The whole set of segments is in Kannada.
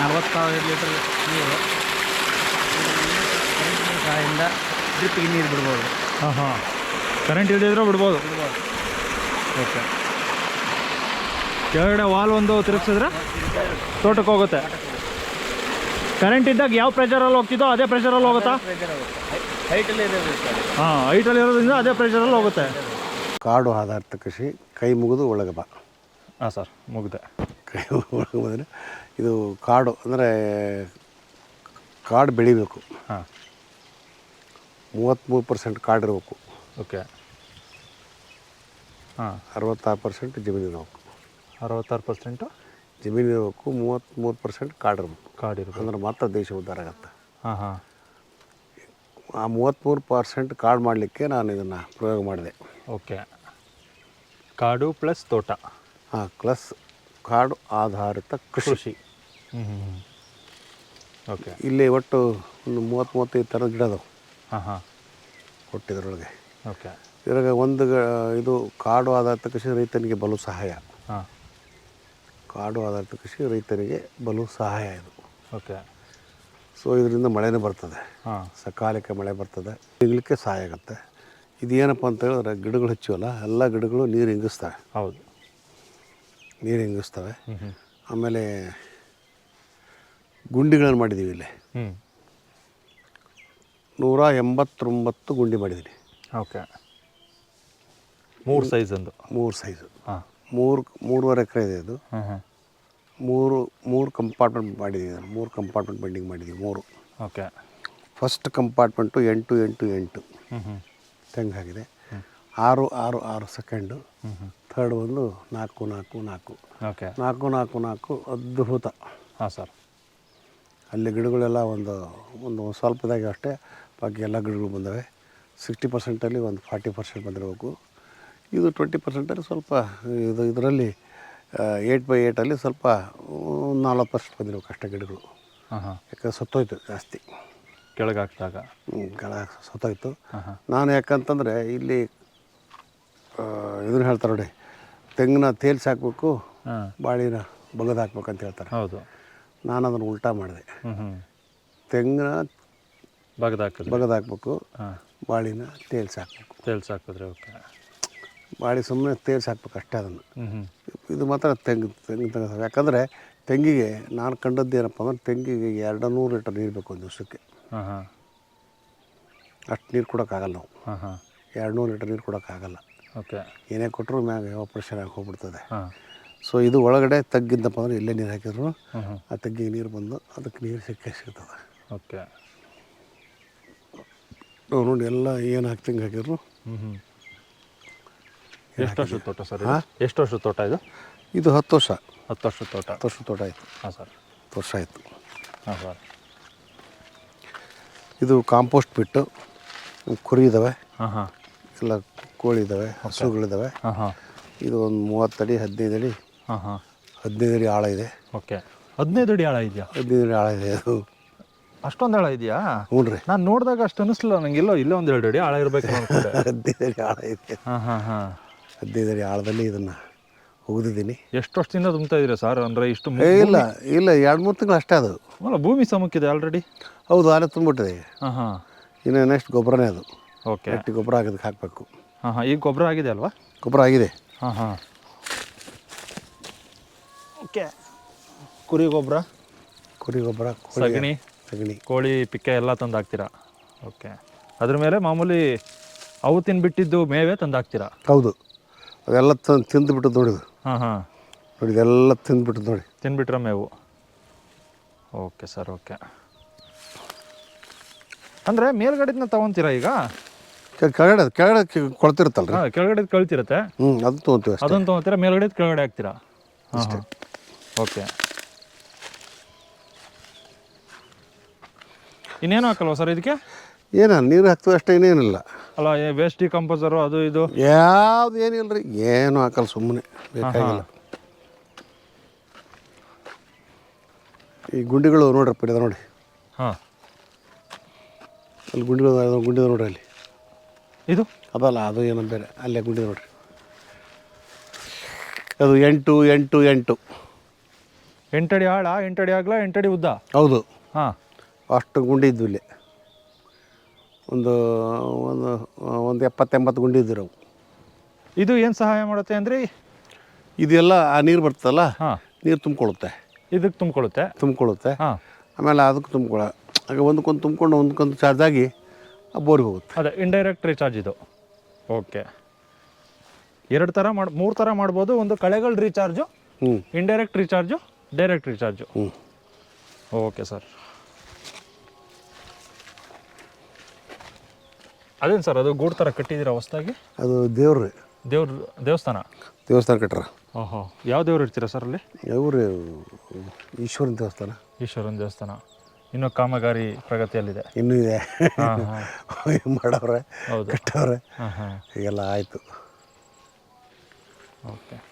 ನಲವತ್ತಾರು ಲೀಟರ್ ನೀರು. ಕರೆಂಟಿನ ಸಹಾಯದಿಂದ ಡ್ರಿಪ್ಪಿಗೆ ನೀರು ಬಿಡ್ಬೋದು. ಹಾಂ ಹಾಂ. ಕರೆಂಟ್ ಹಿಡಿದ್ರೆ ಬಿಡ್ಬೋದು. ಬಿಡ್ಬೋದು. ಓಕೆ. ಕೆಳಗಡೆ ವಾಲ್ ಒಂದು ತಿರುಗಿಸಿದ್ರೆ ತೋಟಕ್ಕೆ ಹೋಗುತ್ತೆ. ಕರೆಂಟ್ ಇದ್ದಾಗ ಯಾವ ಪ್ರೆಷರಲ್ಲಿ ಹೋಗ್ತಿದ್ದೋ ಅದೇ ಪ್ರೆಷರಲ್ಲಿ ಹೋಗುತ್ತಾ? ಹಾಂ ಹೈಟಲ್ಲಿ ಇರೋದ್ರಿಂದ ಅದೇ ಪ್ರೆಷರಲ್ಲಿ ಹೋಗುತ್ತೆ. ಕಾಡು ಆಧಾರಿತ ಕೃಷಿ ಕೈ ಮುಗಿದು ಒಳಗೆ ಬಾ. ಹಾಂ ಸರ್. ಮುಗಿದೆ. ಕೈ ಒಳಗೆ ಬಂದರೆ ಇದು ಕಾಡು ಅಂದರೆ ಕಾಡು ಬೆಳಿಬೇಕು. ಹಾಂ. ಮೂವತ್ತ್ಮೂರು ಪರ್ಸೆಂಟ್ ಕಾಡು ಇರಬೇಕು. ಓಕೆ. ಹಾಂ. ಅರವತ್ತಾರು ಪರ್ಸೆಂಟ್ ಜಮೀನು ಇರಬೇಕು. ಅರವತ್ತಾರು ಪರ್ಸೆಂಟು ಜಮೀನು ಇರಬೇಕು ಮೂವತ್ತ್ಮೂರು ಪರ್ಸೆಂಟ್ ಕಾಡು ಇರಬೇಕು. ಕಾಡಿರ್ಬೋದು ಅಂದ್ರೆ ಮಾತ್ರ ದೇಶ ಉದ್ಧಾರ ಆಗುತ್ತೆ. ಹಾಂ ಹಾಂ. ಆ ಮೂವತ್ತ್ಮೂರು ಪರ್ಸೆಂಟ್ ಕಾಡು ಮಾಡಲಿಕ್ಕೆ ನಾನು ಇದನ್ನು ಪ್ರಯೋಗ ಮಾಡಿದೆ. ಓಕೆ. ಕಾಡು ಪ್ಲಸ್ ತೋಟ. ಹಾಂ ಪ್ಲಸ್ ಕಾಡು ಆಧಾರಿತ ಕೃಷಿ. ಓಕೆ ಇಲ್ಲಿ ಒಟ್ಟು ಒಂದು ಮೂವತ್ತು ಮೂವತ್ತೈದು ಥರದ ಗಿಡ ಅದಾವೆ ಹಾಂ ಹಾಂ. ಹುಟ್ಟಿದ್ರೊಳಗೆ ಓಕೆ ಇದ್ರಾಗ ಒಂದು ಗ- ಇದು ಕಾಡು ಆಧಾರಿತ ಕೃಷಿ ರೈತನಿಗೆ ಬಲು ಸಹಾಯ. ಹಾಂ. ಕಾಡು ಆಧಾರಿತ ಕೃಷಿ ರೈತನಿಗೆ ಬಲು ಸಹಾಯ ಇದು. ಓಕೆ ಸೊ ಇದರಿಂದ ಮಳೆನೂ ಬರ್ತದೆ. ಹಾಂ. ಸಕಾಲಿಕ ಮಳೆ ಬರ್ತದೆ. ಸಿಗಲಿಕ್ಕೆ ಸಹಾಯ ಆಗುತ್ತೆ. ಇದೇನಪ್ಪ ಅಂತ ಹೇಳಿದ್ರೆ ಗಿಡಗಳು ಹಚ್ಚಿವಲ್ಲ ಎಲ್ಲ ಗಿಡಗಳು ನೀರು ಹಿಂಗಿಸ್ತವೆ ಹೌದು. ನೀರು ಹ್ಞೂ ಆಮೇಲೆ ಗುಂಡಿಗಳನ್ನು ಮಾಡಿದ್ದೀವಿ ಇಲ್ಲಿ. ನೂರ ಎಂಬತ್ತೊಂಬತ್ತು ಗುಂಡಿ ಮಾಡಿದ್ದೀನಿ. ಓಕೆ. ಮೂರು ಸೈಜ್ ಒಂದು ಮೂರು ಸೈಜು ಹಾಂ. ಮೂರು ಮೂರುವರೆ ಎಕರೆ ಇದೆ ಅದು. ಮೂರು ಮೂರು ಕಂಪಾರ್ಟ್ಮೆಂಟ್ ಮಾಡಿದ್ದೀವಿ ನಾನು. ಮೂರು ಕಂಪಾರ್ಟ್ಮೆಂಟ್ ಬಿಲ್ಡಿಂಗ್ ಮಾಡಿದ್ದೀವಿ ಮೂರು. ಓಕೆ. ಫಸ್ಟ್ ಕಂಪಾರ್ಟ್ಮೆಂಟು ಎಂಟು ಎಂಟು ಎಂಟು. ತೆಂಗಾಗಿದೆ ಹ್ಞೂ ತೆಂಗು ಆಗಿದೆ. ಆರು ಆರು ಆರು ಸೆಕೆಂಡು ಥರ್ಡ್ ಒಂದು ನಾಲ್ಕು ನಾಲ್ಕು ನಾಲ್ಕು. ಓಕೆ. ನಾಲ್ಕು ನಾಲ್ಕು ನಾಲ್ಕು ಅದ್ಭುತ. ಹಾಂ ಸರ್. ಅಲ್ಲಿ ಗಿಡಗಳೆಲ್ಲ ಒಂದು ಒಂದು ಸ್ವಲ್ಪದಾಗೆ ಅಷ್ಟೇ ಬಾಕಿ ಎಲ್ಲ ಗಿಡಗಳು ಬಂದವೆ. ಸಿಕ್ಸ್ಟಿ ಪರ್ಸೆಂಟಲ್ಲಿ ಒಂದು ಫಾರ್ಟಿ ಪರ್ಸೆಂಟ್ ಬಂದಿರಬೇಕು. ಇದು ಟ್ವೆಂಟಿ ಪರ್ಸೆಂಟಲ್ಲಿ ಸ್ವಲ್ಪ ಇದು ಇದರಲ್ಲಿ ಏಯ್ಟ್ ಬೈ ಏಯ್ಟಲ್ಲಿ ಸ್ವಲ್ಪ ನಾಲ್ಕು ಪರ್ಸೆಂಟ್ ಬಂದಿರಬೇಕು ಅಷ್ಟೇ ಗಿಡಗಳು. ಯಾಕಂದ್ರೆ ಸತ್ತೋಯ್ತು ಜಾಸ್ತಿ. ಕೆಳಗೆ ಹಾಕಿದಾಗ. ಸತ್ತೋಯ್ತು. ನಾನು ಯಾಕಂತಂದರೆ ಇಲ್ಲಿ ಇದನ್ನು ಹೇಳ್ತಾರೆ ನೋಡಿ ತೆಂಗಿನ ತೇಲ್ಸಿ ಹಾಕ್ಬೇಕು ಬಾಳಿನ ಬಗದು ಹಾಕ್ಬೇಕಂತ ಹೇಳ್ತಾರೆ. ಹೌದು. ನಾನು ಅದನ್ನು ಉಲ್ಟಾ ಮಾಡಿದೆ. ತೆಂಗಿನ ಬಗ್ದು ಬಗದಾಕ್ಬೇಕು. ಬಗದು ಹಾಕ್ಬೇಕು ಬಾಳಿನ ತೇಲ್ಸಿ ಹಾಕ್ಬೇಕು ತೇಲ್ಸಿ ಹಾಕಿದ್ರೆ ಓಕೆ. ಬಾಳಿ ಸುಮ್ಮನೆ ತೇಲ್ಸಿ ಹಾಕ್ಬೇಕು ಅಷ್ಟೇ ಅದನ್ನು. ಇದು ಮಾತ್ರ ತೆಂಗು ತೆಂಗು ತೆಂಗ ಯಾಕಂದರೆ ತೆಂಗಿಗೆ ನಾನು ಕಂಡದ್ದು ಏನಪ್ಪ ಅಂದ್ರೆ ತೆಂಗಿಗೆ ಎರಡು ನೂರು ಲೀಟರ್ ನೀರು ಬೇಕು ಒಂದು ದಿವಸಕ್ಕೆ ಅಷ್ಟು ನೀರು ಕೊಡೋಕ್ಕಾಗಲ್ಲ ನಾವು. ಎರಡು ನೂರು ಲೀಟರ್ ನೀರು ಕೊಡೋಕ್ಕಾಗಲ್ಲ. ಓಕೆ. ಏನೇ ಕೊಟ್ಟರು ಮ್ಯಾಗ ಆಪ್ರೇಷನ್ ಆಗಿ ಹೋಗ್ಬಿಡ್ತದೆ. ಸೊ ಇದು ಒಳಗಡೆ ತಗ್ಗಿದ್ದಪ್ಪ ಅಂದ್ರೆ ಇಲ್ಲೇ ನೀರು ಹಾಕಿದ್ರು. ಆ ತಗ್ಗಿಗೆ ನೀರು ಬಂದು ಅದಕ್ಕೆ ನೀರು ಸಿಕ್ಕ ಸಿಗ್ತದೆ. ಓಕೆ. ನಾವು ನೋಡಿ ಎಲ್ಲ ಏನು ಹಾಕ್ತಂಗೆ ಹಾಕಿದ್ರು. ಎಷ್ಟು ವರ್ಷದ ತೋಟ ಸರ್ ಇದು? ಎಷ್ಟು ವರ್ಷದ ತೋಟ ಇದು? ಇದು ಹತ್ತು ವರ್ಷ. ಹತ್ತು ವರ್ಷದ ತೋಟ. ಹತ್ತು ವರ್ಷ ತೋಟ ಆಯಿತು. ಹಾಂ ಸರ್. ಹತ್ತು ವರ್ಷ ಆಯಿತು. ಹಾಂ ಸರ್. ಇದು ಕಾಂಪೋಸ್ಟ್ ಬಿಟ್ಟು ಕುರಿ ಇದಾವೆ. ಹಾಂ ಹಾಂ. ಎಲ್ಲ ಕೋಳಿ ಇದಾವೆ ಹಸುಗಳಿದ್ದಾವೆ ಹಾಂ ಹಾಂ. ಇದು ಒಂದು ಮೂವತ್ತಡಿ ಹದಿನೈದು ಅಡಿ ಹಾಂ ಹಾಂ ಹದಿನೈದು ಅಡಿ ಆಳ ಇದೆ. ಓಕೆ. ಹದಿನೈದು ಅಡಿ ಆಳ ಇದೆಯಾ? ಹದಿನೈದು ಅಡಿ ಆಳ ಇದೆ ಅದು. ಅಷ್ಟೊಂದು ಆಳ ಇದೆಯಾ? ಹ್ಞೂ ರೀ. ನಾನು ನೋಡಿದಾಗ ಅಷ್ಟು ಅನಿಸ್ಲಿಲ್ಲ. ನನಗೆ ಇಲ್ಲೋ ಇಲ್ಲೇ ಒಂದು ಎರಡು ಅಡಿ ಆಳ ಇರಬೇಕು ಹದಿನೈದು ಅಡಿ ಆಳ ಇದೆ. ಹಾಂ ಹಾಂ ಹಾಂ. ಹದಿನೈದು ಅಡಿ ಆಳದಲ್ಲಿ ಇದನ್ನು ಹೋಗಿದ್ದೀನಿ ಎಷ್ಟು ವರ್ಷದಿಂದ ತುಂಬ್ತಾ ಇದ್ದೀರಾ ಸರ್? ಅಂದರೆ ಇಷ್ಟು ಮು- ಇಲ್ಲ ಇಲ್ಲ ಎರಡು ಮೂರು ತಿಂಗಳು ಅಷ್ಟೇ ಅದು. ಅಲ್ಲ ಭೂಮಿ ಸಮಕ್ಕಿದೆ ಆಲ್ರೆಡಿ ಹೌದು ಆಲೆ ತುಂಬಿಟ್ಟಿದೆ ಈಗ ಹಾಂ ಹಾಂ. ಇನ್ನು ನೆಕ್ಸ್ಟ್ ಗೊಬ್ಬರನೇ ಅದು. ಓಕೆ. ಗಟ್ಟಿ ಗೊಬ್ಬರ ಹಾಕೋದಕ್ಕೆ ಹಾಕಬೇಕು. ಹಾಂ ಹಾಂ. ಈಗ ಗೊಬ್ಬರ ಆಗಿದೆ ಅಲ್ವಾ? ಗೊಬ್ಬರ ಆಗಿದೆ. ಹಾಂ ಹಾಂ. ಓಕೆ ಕುರಿ ಗೊಬ್ಬರ? ಕುರಿ ಗೊಬ್ಬರ ಕೋಳಿ ಸಗಣಿ? ಸಗಣಿ. ಕೋಳಿ ಪಿಕ್ಕೆ ಎಲ್ಲ ತಂದು ಹಾಕ್ತೀರಾ ಓಕೆ. ಅದ್ರ ಮೇಲೆ ಮಾಮೂಲಿ ಅವು ತಿನ್ಬಿಟ್ಟಿದ್ದು ಮೇವೆ ತಂದು ಹಾಕ್ತೀರಾ ಹೌದು ಅದೆಲ್ಲ ತಂದು ತಿಂದುಬಿಟ್ಟು ನೋಡಿದು ಹಾಂ ಹಾಂ. ನೋಡಿ ಇದೆಲ್ಲ ತಿಂದುಬಿಟ್ಟು ನೋಡಿ. ತಿನ್ಬಿಟ್ರ ಮೇವು? Okay sir okay. ಅಂದರೆ ಮೇಲ್ಗಡೆದನ್ನ ತಗೊಂತೀರಾ ಈಗ? ಕೆ- ಕೆಳಗಡೆ ಕೆಳಗಡೆ ಕೆ- ಕೊಳ್ತಿರುತ್ತಲ್ರಿ? ಹಾಂ ಕೆಳಗಡೆ ಕಳ್ತಿರತ್ತೆ? ಹ್ಞೂ ಅದು ತೊಗೊತೀವಿ ಅಷ್ಟೇ. ಅದನ್ನು ತೊಗೊತೀರಾ? ಮೇಲ್ಗಡೆ ಕೆಳಗಡೆ ಹಾಕ್ತೀರಾ? ಹಾಂ ಹಾಂ. ಓಕೆ. ಇನ್ನೇನು ಹಾಕಲ್ವ ಸರ್ ಇದಕ್ಕೆ? ಏನ ನೀರು ಹಾಕ್ತೀವಿ ಅಷ್ಟೇ ಇನ್ನೇನಿಲ್ಲ. ಅಲ್ಲ ವೇಸ್ಟ್ ಡಿಕಂಪೋಸರು ಅದು ಇದು? ಯಾವ್ದು ಏನಿಲ್ಲ ರೀ ಏನು ಹಾಕಲ್ಲ ಸುಮ್ಮನೆ ಬೇಕಾಗಿಲ್ಲ. ಈ ಗುಂಡಿಗಳು ನೋಡ್ರಪ್ಪ ಇದೆ ನೋಡಿ ಹಾಂ. ಅಲ್ಲಿ ಗುಂಡಿಗಳು ಗುಂಡಿದ ನೋಡ್ರಿ ಅಲ್ಲಿ. ಇದು? ಅದಲ್ಲ ಅದು ಏನೋ ಬೇರೆ ಅಲ್ಲೇ ಗುಂಡಿ ನೋಡ್ರಿ. ಅದು ಎಂಟು ಎಂಟು ಎಂಟು. ಎಂಟಡಿ ಆಳ ಎಂಟಡಿ ಆಗಲ ಎಂಟಡಿ ಉದ್ದ? ಹೌದು. ಹಾಂ. ಅಷ್ಟು ಗುಂಡಿ ಇದ್ವು ಇಲ್ಲಿ. ಒಂದು ಒಂದು ಒಂದು ಎಪ್ಪತ್ತೆಂಬತ್ತು ಗುಂಡಿ ಇದ್ದರು ಅವು ಇದು ಏನು ಸಹಾಯ ಮಾಡುತ್ತೆ ಅಂದರೆ? ಇದೆಲ್ಲ ಆ ನೀರು ಬರ್ತದಲ್ಲ ಹಾಂ. ನೀರು ತುಂಬಿಕೊಳ್ಳುತ್ತೆ. ಇದಕ್ಕೆ ತುಂಬಿಕೊಳ್ಳುತ್ತೆ? ತುಂಬಿಕೊಳ್ಳುತ್ತೆ. ಹಾಂ. ಆಮೇಲೆ ಅದಕ್ಕೆ ತುಂಬಿಕೊಳ್ಳ ಆಗ ಒಂದಕ್ಕೊಂದು ತುಂಬಿಕೊಂಡು ಒಂದಕ್ಕೊಂದು ಚಾರ್ಜ್ ಆಗಿ ಆ ಬೋರಿಗೆ ಹೋಗುತ್ತೆ. ಅದೇ ಇಂಡೈರೆಕ್ಟ್ ರೀಚಾರ್ಜ್ ಇದು. ಓಕೆ ಎರಡು ಥರ ಮಾಡಿ ಮೂರು ಥರ ಮಾಡ್ಬೋದು. ಒಂದು ಕಳೆಗಳ ರೀಚಾರ್ಜು ಹ್ಞೂ ಇಂಡೈರೆಕ್ಟ್ ರೀಚಾರ್ಜು ಡೈರೆಕ್ಟ್ ರೀಚಾರ್ಜು. ಹ್ಞೂ. Okay sir. ಅದೇನು ಸರ್ ಅದು ಗೂಡು ಥರ ಕಟ್ಟಿದ್ದೀರಾ ಹೊಸ್ದಾಗಿ? ಅದು ದೇವ್ರು ದೇವ್ರ ದೇವಸ್ಥಾನ? ದೇವಸ್ಥಾನ ಕಟ್ರ ಓಹೋ ಯಾವ ದೇವ್ರು ಇರ್ತೀರಾ ಸರ್ ಅಲ್ಲಿ? ಇವ್ರು ಈಶ್ವರನ ದೇವಸ್ಥಾನ. ಈಶ್ವರನ ದೇವಸ್ಥಾನ. ಇನ್ನೂ ಕಾಮಗಾರಿ ಪ್ರಗತಿಯಲ್ಲಿದೆ. ಇನ್ನೂ ಇದೆ. ಮಾಡವ್ರೆ? ಹೌದು. ಕಟ್ಟವ್ರೆ? ಹಾಂ ಹಾಂ. ಈಗೆಲ್ಲ ಆಯಿತು. ಓಕೆ.